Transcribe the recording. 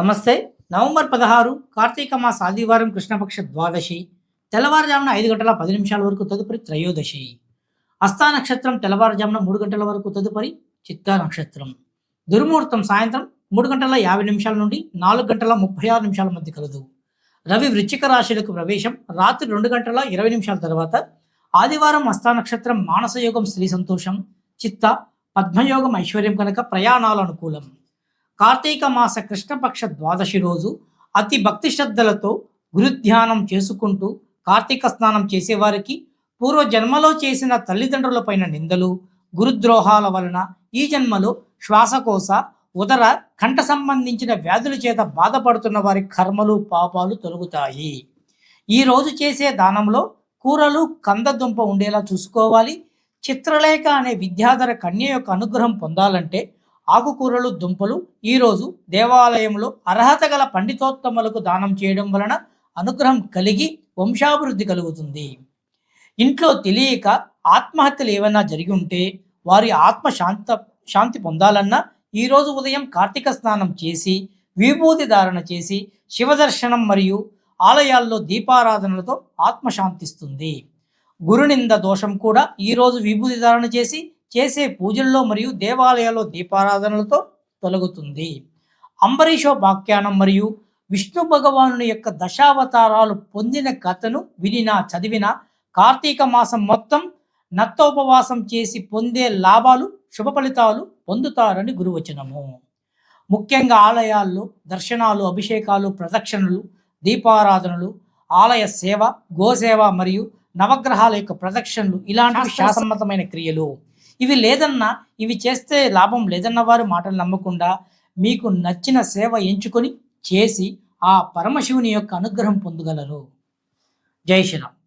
నమస్తే. నవంబర్ పదహారు కార్తీక మాస ఆదివారం కృష్ణపక్ష ద్వాదశి తెల్లవారుజామున ఐదు గంటల పది నిమిషాల వరకు తదుపరి త్రయోదశి. హస్తా నక్షత్రం తెల్లవారుజామున మూడు గంటల వరకు తదుపరి చిత్తా నక్షత్రం. దుర్ముహూర్తం సాయంత్రం మూడు గంటల యాభై నిమిషాల నుండి నాలుగు గంటల ముప్పై ఆరు నిమిషాల మధ్య కలదు. రవి వృచ్చిక రాశులకు ప్రవేశం రాత్రి రెండు గంటల ఇరవై నిమిషాల తర్వాత. ఆదివారం హస్తా నక్షత్రం మానసయోగం స్త్రీ సంతోషం చిత్త పద్మయోగం ఐశ్వర్యం కనుక ప్రయాణాలు అనుకూలం. కార్తీక మాస కృష్ణపక్ష ద్వాదశి రోజు అతి భక్తి శ్రద్ధలతో గురుధ్యానం చేసుకుంటూ కార్తీక స్నానం చేసేవారికి పూర్వ జన్మలో చేసిన తల్లిదండ్రులపైన నిందలు గురుద్రోహాల వలన ఈ జన్మలో శ్వాసకోశ ఉదర కంఠ సంబంధించిన వ్యాధుల చేత బాధపడుతున్న వారి కర్మలు పాపాలు తొలగుతాయి. ఈ రోజు చేసే దానంలో కూరలు కందదుంప ఉండేలా చూసుకోవాలి. చిత్రలేఖ అనే విద్యాధర కన్య యొక్క అనుగ్రహం పొందాలంటే ఆకుకూరలు దుంపలు ఈరోజు దేవాలయంలో అర్హత గల పండితోత్తములకు దానం చేయడం వలన అనుగ్రహం కలిగి వంశాభివృద్ధి కలుగుతుంది. ఇంట్లో తెలియక ఆత్మహత్యలు ఏమైనా జరిగి ఉంటే వారి ఆత్మ శాంత శాంతి పొందాలన్నా ఈరోజు ఉదయం కార్తీక స్నానం చేసి విభూతి ధారణ చేసి శివదర్శనం మరియు ఆలయాల్లో దీపారాధనలతో ఆత్మశాంతిస్తుంది. గురునింద దోషం కూడా ఈరోజు విభూతి ధారణ చేసి చేసే పూజల్లో మరియు దేవాలయాల్లో దీపారాధనలతో తొలగుతుంది. అంబరీషోపాఖ్యానం మరియు విష్ణు భగవానుని యొక్క దశావతారాలు పొందిన కథను వినినా చదివినా కార్తీక మాసం మొత్తం నత్తోపవాసం చేసి పొందే లాభాలు శుభ ఫలితాలు పొందుతారని గురువచనము. ముఖ్యంగా ఆలయాల్లో దర్శనాలు అభిషేకాలు ప్రదక్షిణలు దీపారాధనలు ఆలయ సేవ గోసేవ మరియు నవగ్రహాల యొక్క ప్రదక్షిణలు ఇలాంటివి శాసమ్మతమైన క్రియలు. ఇవి లేదన్నా ఇవి చేస్తే లాభం లేదన్న వారు మాటలు నమ్మకుండా మీకు నచ్చిన సేవ ఎంచుకొని చేసి ఆ పరమశివుని యొక్క అనుగ్రహం పొందగలరు. జై శ్రీరామ్.